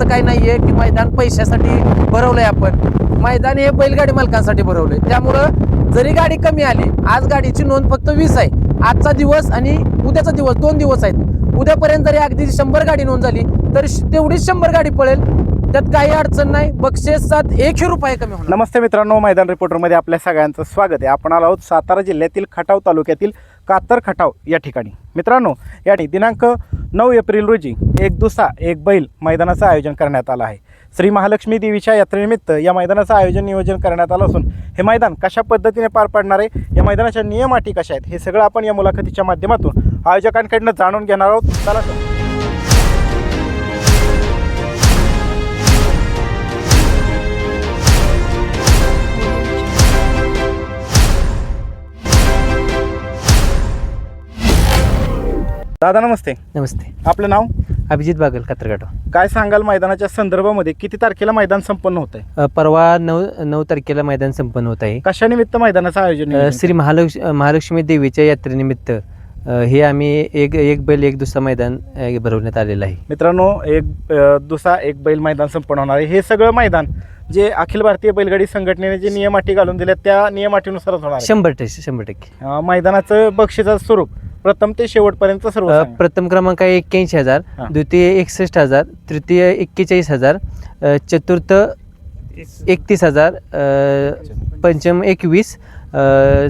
असं काही नाहीये की मैदान पैशासाठी भरवलंय आपण. मैदान हे बैलगाडी मालकांसाठी भरवलंय. त्यामुळं जरी गाडी कमी आली आज गाडीची नोंद फक्त वीस आहे. आजचा दिवस आणि उद्याचा दिवस दोन दिवस आहेत. उद्यापर्यंत जरी अगदी शंभर गाडी नोंद झाली तर तेवढीच शंभर गाडी पळेल. त्यात काही अडचण नाही. बक्षिसात एकही रुपये कमी होणार. नमस्ते मित्रांनो मैदान रिपोर्टरमध्ये आपल्या सगळ्यांचं स्वागत आहे. आपण आलो आहोत सातारा जिल्ह्यातील खटाव तालुक्यातील कातर खटाव या ठिकाणी. मित्रांनो या ठिकाणी दिनांक नऊ एप्रिल रोजी एक दुसा एक बैल मैदानाचं आयोजन करण्यात आलं आहे. श्री महालक्ष्मी देवीच्या यात्रेनिमित्त या मैदानाचं आयोजन नियोजन करण्यात आलं असून हे मैदान कशा पद्धतीने पार पडणार आहे? या मैदानाच्या नियम अटी कशा आहेत? हे सगळं आपण या मुलाखतीच्या माध्यमातून आयोजकांकडनं जाणून घेणार आहोत. चला दादा नमस्ते. नमस्ते. आपलं नाव? अभिजित बागल कात्रगाडो काय सांगाल मैदानाच्या संदर्भामध्ये? किती तारखेला मैदान संपन्न होत आहे परवा नऊ नऊ तारखेला मैदान संपन्न होत आहे कशानिमित्त मैदानाचं आयोजन अ, श्री महालक्ष महालक्ष्मी देवीच्या यात्रेनिमित्त अ, हे आम्ही एक एक बैल एक दुसरा मैदान अ, भरवण्यात आलेलं आहे. मित्रांनो एक अ, दुसरा एक बैल मैदान संपन्न होणार आहे. हे सगळं मैदान जे अखिल भारतीय बैलगाडी संघटनेने जे नियम अटी घालून दिल्या त्या नियम अटीनुसारच होणार आहे. शंभर टक्के शंभर टक्के. अ, मैदानाचं बक्षिसाचं स्वरूप प्रथम ते शेवटपर्यंत सर्व अ, सांगा. प्रथम क्रमांक आहे एक्क्याऐंशी हजार हा. द्वितीय एकसष्ट हजार तृतीय एक्केचाळीस हजार अ, चतुर्थ एकतीस हजार अ, पंचम एकवीस अ,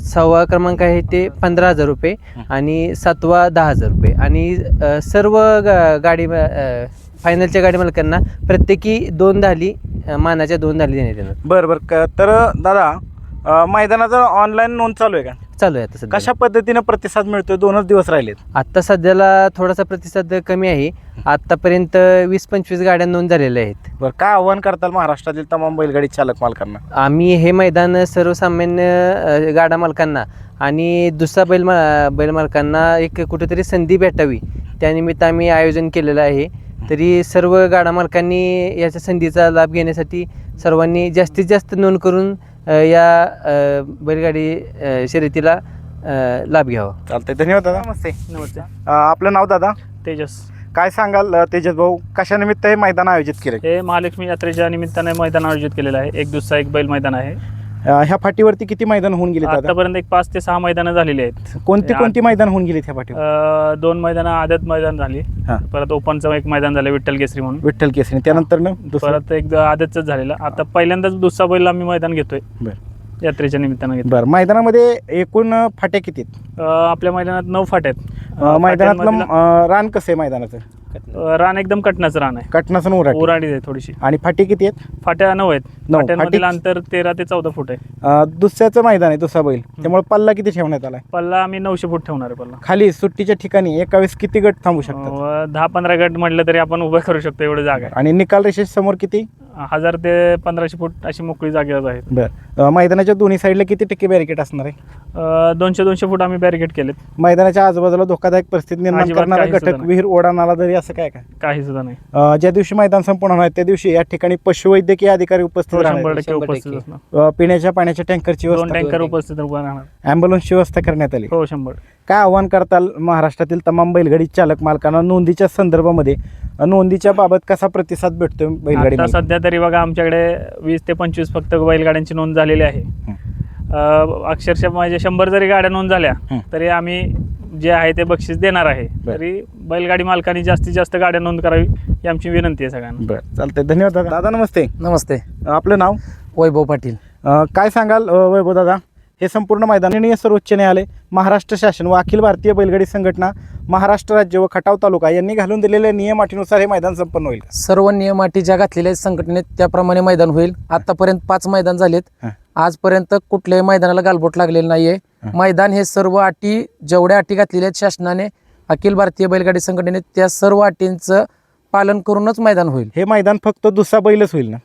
सहावा क्रमांक आहे ते पंधरा हजार रुपये हं. आणि सातवा दहा हजार रुपये आणि अ, सर्व गा गाडी अ, फायनलच्या गाडी मालकांना प्रत्येकी दोन धाली अ, मानाच्या दोन धाली देण्यात येणार बरं बरं क- तर दादा अ, मैदानाचं ऑनलाईन नोंद चालू आहे का चालू आहे आता सध्या. कशा पद्धतीने प्रतिसाद मिळतोय? दोनच दिवस राहिलेत. आत्ता सध्याला थोडासा प्रतिसाद कमी आहे. आत्तापर्यंत वीस पंचवीस गाड्या नोंद झालेल्या आहेत. बरं काय आव्हान करताल महाराष्ट्रातील तमाम बैलगाडी चालक मालकांना? आम्ही हे मैदान सर्वसामान्य अ, गाडा मालकांना आणि दुसरा बैल मा बैल मालकांना एक कुठेतरी संधी भेटावी. त्यानिमित्त आम्ही आयोजन केलेलं आहे. तरी सर्व गाडा मालकांनी याच्या संधीचा लाभ घेण्यासाठी सर्वांनी जास्तीत जास्त नोंद करून या अ, बैलगाडी शर्यतीला अ, लाभ घ्यावा. चालतंय. धन्यवाद दादा. नमस्ते. नमस्ते. अ, आपलं नाव दादा? तेजस. काय सांगाल अ, तेजस भाऊ? कशानिमित्त हे मैदान आयोजित केले हे महालक्ष्मी यात्रेच्या निमित्ताने मैदान आयोजित केलेलं आहे. एक दुसरा एक बैल मैदान आहे. ह्या फाटीवरती किती मैदान होऊन गेले दादा? आतापर्यंत एक पाच ते सहा मैदानं झालेली आहेत. कोणती कोणती मैदान होऊन गेली ह्या फाटीवर? अं, दोन मैदानं आदत मैदान झाली. हा. परत ओपनचं एक मैदान झालं विठ्ठल केसरी म्हणून. विठ्ठल केसरी. त्यानंतर ना दुसरं? परत एक आदतच झालेलं. आता पहिल्यांदाच दुसरा बैल आम्ही मैदान घेतोय. बरं. यात्रेच्या निमित्तानं घेतो बरं. मैदानामध्ये एकूण अ, फाट्या किती आहेत? आपल्या मैदानात नऊ फाट्या आहेत. अ, मैदानातलं फाट्यांमधलं, अ, रान कसं आहे मैदानाचं? अं, रान एकदम कटनाचं रान आहे. कटनासन उराट आहे थोडीशी. आणि फाटी किती आहेत? फाट्या नऊ आहेत. नऊ. फाट्यांमधील फाटी- अंतर तेरा ते चौदा फूट आहे. अ, दुसऱ्याचं मैदान आहे दुसरा बैल. त्यामुळे पल्ला किती ठेवण्यात आलाय? पल्ला आम्ही नऊशे फूट ठेवणार आहे पल्ला. खाली सुट्टीच्या ठिकाणी एका वेळेस किती गट थांबू शकतात? अं, दहा पंधरा गट म्हटलं तरी आपण उभं करू शकतो एवढं जागा आहे. आणि निकाल रेषे समोर किती? हजार ते पंधराशे फूट अशी मोकळी जागा आहेत. बरं. अ, मैदानाच्या दोन्ही साईडला किती टक्के बॅरिकेड असणार आहे? अं, दोनशे दोनशे फूट आम्ही बॅरिकेड केलेत. मैदानाच्या आजूबाजूला धोकादायक परिस्थिती निर्माण अजिबात करणारा घटक नाही. विहीर ओढा नाला दरी असं काय काय? काही सुद्धा नाही. अ, ज्या दिवशी मैदान संपूर्ण होणार आहे, त्या दिवशी या ठिकाणी पशुवैद्यकीय अधिकारी उपस्थित शंभर राहणार टक्के शंभर उपस्थित टक्के. असणार. अ, पिण्याच्या पाण्याच्या टँकरची दोन व्यवस्था टँकर उपस्थित उभा राहणार. ॲम्ब्युलन्सची व्यवस्था करण्यात आली. हो शंभर काय आव्हान करताल महाराष्ट्रातील तमाम बैलगाडी चालक मालकांना नोंदीच्या संदर्भामध्ये? नोंदीच्या बाबत कसा प्रतिसाद भेटतोय बैलगाडी आता? सध्या तरी बघा आमच्याकडे वीस ते पंचवीस फक्त बैलगाड्यांची नोंद झालेली आहे. अं, अक्षरशः म्हणजे शंभर जरी गाड्या नोंद झाल्या हं. तरी आम्ही जे आहे ते बक्षीस देणार आहे. बरं. तरी बैलगाडी मालकांनी जास्तीत जास्त गाड्या नोंद करावी ही आमची विनंती आहे सगळ्यांना. बरं चालतंय. धन्यवाद दादा. दादा नमस्ते. नमस्ते. आपलं नाव? वैभव पाटील. अ, काय सांगाल अ, वैभव दादा? हे संपूर्ण मैदान माननीय सर्वोच्च न्यायालय महाराष्ट्र शासन व अखिल भारतीय बैलगाडी संघटना महाराष्ट्र राज्य व खटाव तालुका यांनी घालून दिलेल्या नियम अटीनुसार हे मैदान संपन्न होईल. सर्व नियम अटी ज्या घातलेल्या आहेत संघटनेत त्याप्रमाणे मैदान होईल. आतापर्यंत पाच मैदान झालेत. आजपर्यंत कुठल्याही मैदानाला गालबोट लागलेलं नाहीये. मैदान हे सर्व अटी जेवढ्या अटी घातलेल्या आहेत शासनाने अखिल भारतीय बैलगाडी संघटनेत त्या सर्व अटींचं पालन करूनच मैदान होईल. हे मैदान फक्त दुसरा बैलच होईल ना?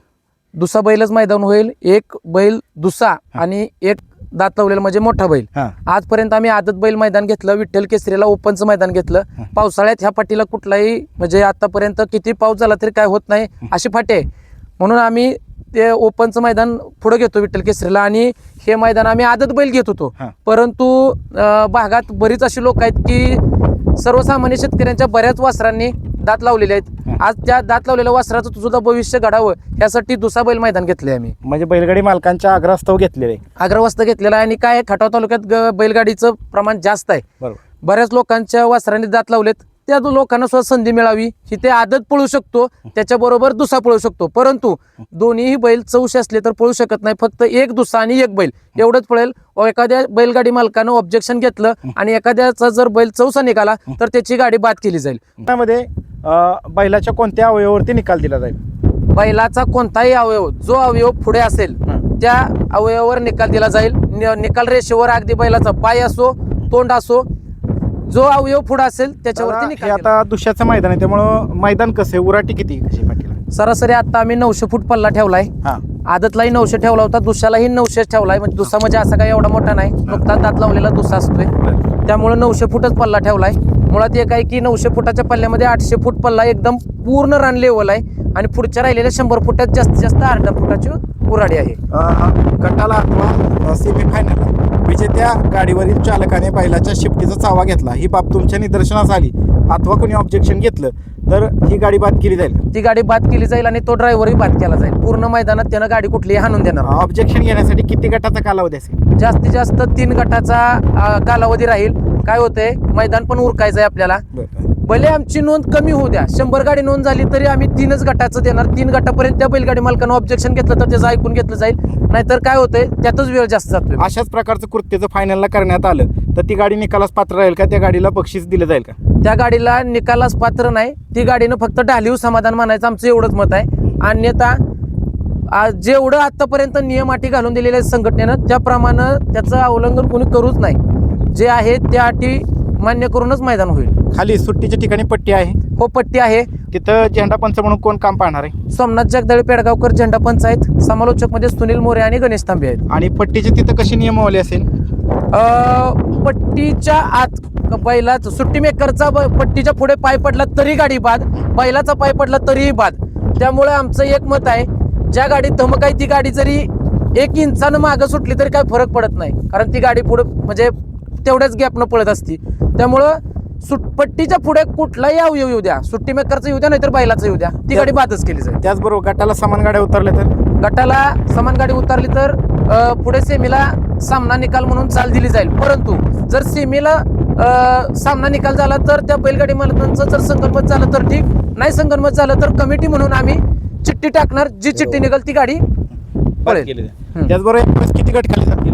दुसरा बैलच मैदान होईल. एक बैल दुसा आणि एक दात लावलेला म्हणजे मोठा बैल. हां. आजपर्यंत आम्ही आदत बैल मैदान घेतलं विठ्ठल केसरीला ओपनचं मैदान घेतलं. हं. पावसाळ्यात ह्या पाटीला कुठलाही म्हणजे आतापर्यंत किती पाऊस झाला तरी काय होत नाही अशी फाटी आहे. म्हणून आम्ही ते ओपनचं मैदान पुढे घेतो विठ्ठल केसरीला आणि हे मैदान आम्ही आदत बैल घेत होतो. हां. परंतु अं, भागात बरीच अशी लोक आहेत की सर्वसामान्य शेतकऱ्यांच्या बऱ्याच वासरांनी दात लावलेले आहेत. आज त्या दात लावलेल्या वासराचं सुद्धा भविष्य घडावं यासाठी दुसरा बैल मैदान घेतले आम्ही. म्हणजे बैलगाडी मालकांच्या आग्रहास्तव घेतलेले. आहे. अग्रवस्थ घेतलेला आहे आणि काय आहे, खटाव तालुक्यात ग- बैलगाडीचं प्रमाण जास्त आहे. बरोबर. बऱ्याच लोकांच्या वासरांनी दात लावलेत त्या दो- लोकांना सुद्धा संधी मिळावी की ते आदत पळू शकतो त्याच्याबरोबर दुसरा पळू शकतो. परंतु दोन्हीही बैल चौशे असले तर पळू शकत नाही फक्त एक दुसरा आणि एक बैल. एवढंच पळेल व एखाद्या बैलगाडी मालकानं ऑब्जेक्शन घेतलं आणि एखाद्याचा जर बैल चौसा निघाला तर त्याची गाडी बाद केली जाईल. त्यामध्ये बैलाच्या कोणत्या अवयवावरती निकाल दिला जाईल? बैलाचा कोणताही अवयव जो अवयव पुढे असेल त्या अवयवावर निकाल दिला जाईल. नि- निकाल रेषेवर अगदी बैलाचा पाय असो तोंड असो जो अवयव पुढे असेल त्याच्यावरती आता निकाल दिला आता दुसऱ्याचं मैदान आहे त्यामुळं मैदान कसं आहे? उराटी किती आहे कशी पाटीला सरासरी आता आम्ही नऊशे फूट पल्ला ठेवलाय. हां. आदतलाही नऊशे ठेवला होता दुसऱ्यालाही नऊशेच ठेवलाय. म्हणजे दुसरा म्हणजे असा काही एवढा मोठा नाही. नुकताच दात लावलेला दुसरा असतोय. त्यामुळे नऊशे फूटच पल्ला ठेवलाय. मुळात एक आहे की नऊशे फुटाच्या पल्ल्यामध्ये आठशे फूट पल्ला एकदम पूर्ण रान लेवल आहे आणि पुढच्या राहिलेल्या शंभर फुटात जास्तीत जास्त अर्धा फुटाची उराडी आहे. गटाला अथवा सेमीफायनलला विजेत्या गाडीवरील चालकाने बैलाच्या शिफ्टीचा चावा घेतला. ही बाब तुमच्या निदर्शनास आली. अथवा कोणी ऑब्जेक्शन घेतलं तर ही गाडी बाद केली जाईल. ती गाडी बाद केली जाईल आणि तो ड्रायव्हरही बाद केला जाईल. पूर्ण मैदानात त्यानं गाडी कुठलीही हाणून देणार. ऑब्जेक्शन घेण्यासाठी किती गटाचा कालावधी असेल? जास्तीत जास्त तीन गटाचा कालावधी राहील. काय होतंय? मैदान पण उरकायचं आहे आपल्याला भले आमची नोंद कमी होऊ द्या. शंभर गाडी नोंद झाली तरी आम्ही तीनच गटाचं देणार. तीन गटापर्यंत त्या बैलगाडी मालकानं ऑब्जेक्शन घेतलं तर त्याचं ऐकून घेतलं जाईल. नाहीतर काय होतंय? त्यातच वेळ जास्त जातोय. अशाच प्रकारचं कृत्य फायनलला करण्यात आलं तर ती गाडी निकालास पात्र राहील का? त्या गाडीला बक्षीस दिलं जाईल का? त्या गाडीला निकालास पात्र नाही. ती गाडीनं फक्त ढालीव समाधान मानायचं आमचं एवढंच मत आहे. अन्यथा जेवढं आतापर्यंत नियम अटी घालून दिलेल्या संघटनेनं त्याप्रमाणे त्याचं अवलंबन कोणी करूच नाही. जे आहे त्या अटी मान्य करूनच मैदान होईल. खाली सुट्टीच्या ठिकाणी पट्टी आहे? हो पट्टी आहे. तिथं झेंडा पंच म्हणून कोण काम पाहणार आहे? सोमनाथ जगदाळे पेडगावकर झेंडा पंचायत समालोचकमध्ये सुनील मोरे आणि गणेश तांबे आहेत. आणि पट्टीची तिथं कशी नियमावली असेल? अ, पट्टीच्या आत बैलाच सुट्टी मेकरचा ब- पट्टीच्या पुढे पाय पडला तरी गाडी बाद बैलाचा पाय पडला तरीही बाद. त्यामुळे आमचं एक मत आहे ज्या गाडीत धमक आहे ती गाडी जरी एक इंचानं मागं सुटली तरी काही फरक पडत नाही. कारण ती गाडी पुढे म्हणजे तेवढ्याच गॅपनं पळत असती. त्यामुळं सुट पट्टीच्या पुढे कुठलाही अवयव येऊ द्या. सुट्टी मेकरचं येऊ द्या नाहीतर बैलाचं येऊ द्या. ती गाडी बादच केली जाईल. त्याचबरोबर गटाला समान गाड्या उतरल्या तर? गटाला समान गाडी उतरली तर पुढे सेमीला सामना निकाल म्हणून चाल दिली जाईल. परंतु जर सेमीला सामना निकाल झाला तर त्या बैलगाडी मालकांचं जर संगनमत झालं तर ठीक. नाही संगनमत झालं तर कमिटी म्हणून आम्ही चिठ्ठी टाकणार. जी चिठ्ठी निघाल ती गाडी पळेल. त्याचबरोबर किती गट खाली जातील?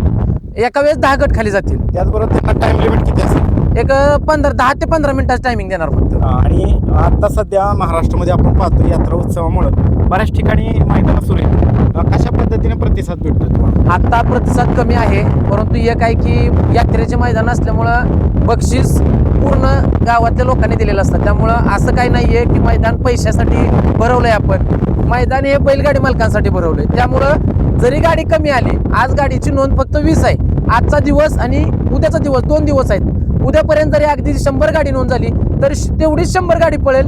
एका वेळेस दहा गट खाली जातील. त्याचबरोबर त्यांना टाइम लिमिट किती असेल? एक पंधरा दहा ते पंधरा मिनिटाचं टायमिंग देणार फक्त. आणि आता सध्या महाराष्ट्रामध्ये आपण पाहतो यात्रा उत्सवामुळं बऱ्याच ठिकाणी मैदान सुरू आहे अं, कशा पद्धतीने प्रतिसाद भेटतो तुम्हाला? आता प्रतिसाद कमी आहे परंतु एक आहे की यात्रेचे मैदान असल्यामुळं बक्षीस पूर्ण गावातल्या लोकांनी दिलेलं असतं. त्यामुळं असं काही नाही आहे की मैदान पैशासाठी भरवलंय आपण. मैदान हे बैलगाडी मालकांसाठी भरवलंय. त्यामुळं जरी गाडी कमी आली आज गाडीची नोंद फक्त वीस आहे. आजचा दिवस आणि उद्याचा दिवस दोन दिवस आहेत. उद्यापर्यंत जरी अगदी शंभर गाडी नोंद झाली तर तेवढीच शंभर गाडी पळेल.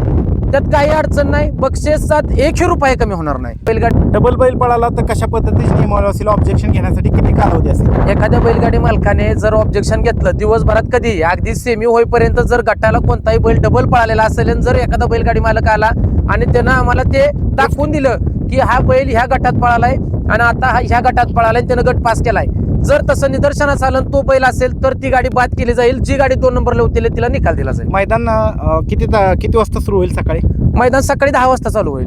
त्यात काही अडचण नाही बक्षिसात एकही रुपये कमी होणार नाही. बैलगाडी डबल बैल पळाला तर कशा पद्धतीची नियमावली असेल ऑब्जेक्शन घेण्यासाठी किती कालावधी असेल? एखाद्या बैलगाडी मालकाने जर ऑब्जेक्शन घेतलं दिवसभरात कधी अगदी सेमी होईपर्यंत जर गटाला कोणताही बैल डबल पळालेला असेल जर एखादा बैलगाडी मालक आला आणि त्यानं आम्हाला ते दाखवून दिलं की हा बैल ह्या गटात पळालाय आणि आता हा ह्या गटात पळालाय त्यानं गट पास केलाय. जर तसं निदर्शनास आलं तो बैल असेल तर ती गाडी बाद केली जाईल. जी गाडी दोन नंबरला होती तिला निकाल दिला जाईल. मैदान अं, किती ता- किती वाजता सुरू होईल सकाळी? मैदान सकाळी दहा वाजता चालू होईल.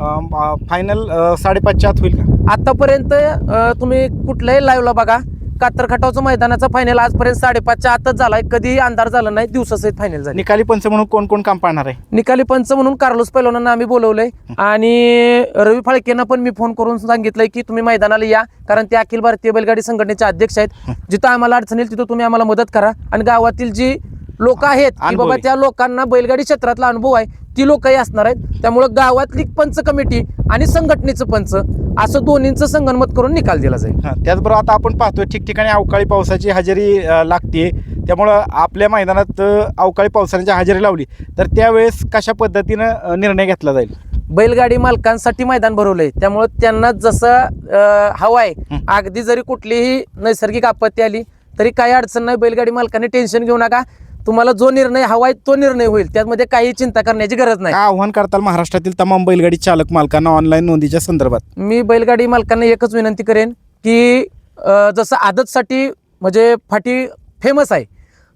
फायनल साडेपाचच्या आत होईल का? आतापर्यंत अं, तुम्ही कुठल्याही लाईव्हला बघा. कातर खटावचं मैदानाचा फायनल आजपर्यंत साडेपाचच्या आतच झालाय. कधीही अंधार झाला नाही दिवसासहित फायनल झाली. निकाली पंच म्हणून कोण कोण काम पाहणार आहे? निकाली पंच म्हणून कार्लोस पैलवानांना आम्ही बोलवलंय. आणि रवी फाळकेंना पण मी फोन करून सांगितलंय की तुम्ही मैदानाला या कारण ते अखिल भारतीय बैलगाडी संघटनेचे अध्यक्ष आहेत. जिथं आम्हाला अडचण येईल तिथं तुम्ही आम्हाला मदत करा. आणि गावातील जी लोक आहेत की. बाबा त्या लोकांना बैलगाडी क्षेत्रातला अनुभव आहे ती लोकही असणार आहेत. त्यामुळे गावातली पंच कमिटी आणि संघटनेचं पंच असं दोन्हींचं संगनमत करून निकाल दिला जाईल. हां, त्याचबरोबर आता आपण पाहतोय ठिकठिकाणी अवकाळी पावसाची हजेरी लागते त्यामुळं आपल्या मैदानात अ, अवकाळी पावसाने जर हजेरी लावली तर त्यावेळेस कशा पद्धतीनं अ, निर्णय घेतला जाईल? बैलगाडी मालकांसाठी मैदान भरवलंय. त्यामुळे त्यांना जसं हवंय हं. अगदी जरी कुठलीही नैसर्गिक आपत्ती आली तरी काही अडचण नाही. बैलगाडी मालकांनी टेन्शन घेऊ नका. तुम्हाला जो निर्णय हवा आहे तो निर्णय होईल. त्यामध्ये काही चिंता करण्याची गरज नाही. आव्हान करताल महाराष्ट्रातील तमाम बैलगाडी चालक मालकांना ऑनलाईन नोंदीच्या संदर्भात? मी बैलगाडी मालकांना एकच विनंती करेन की अ, जसं आदतसाठी म्हणजे फाटी फेमस आहे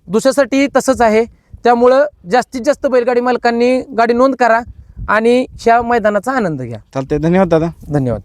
दुसऱ्यासाठी तसंच आहे. त्यामुळं जास्तीत जास्त बैलगाडी मालकांनी गाडी नोंद करा आणि ह्या मैदानाचा आनंद घ्या. चालते धन्यवाद दादा. धन्यवाद.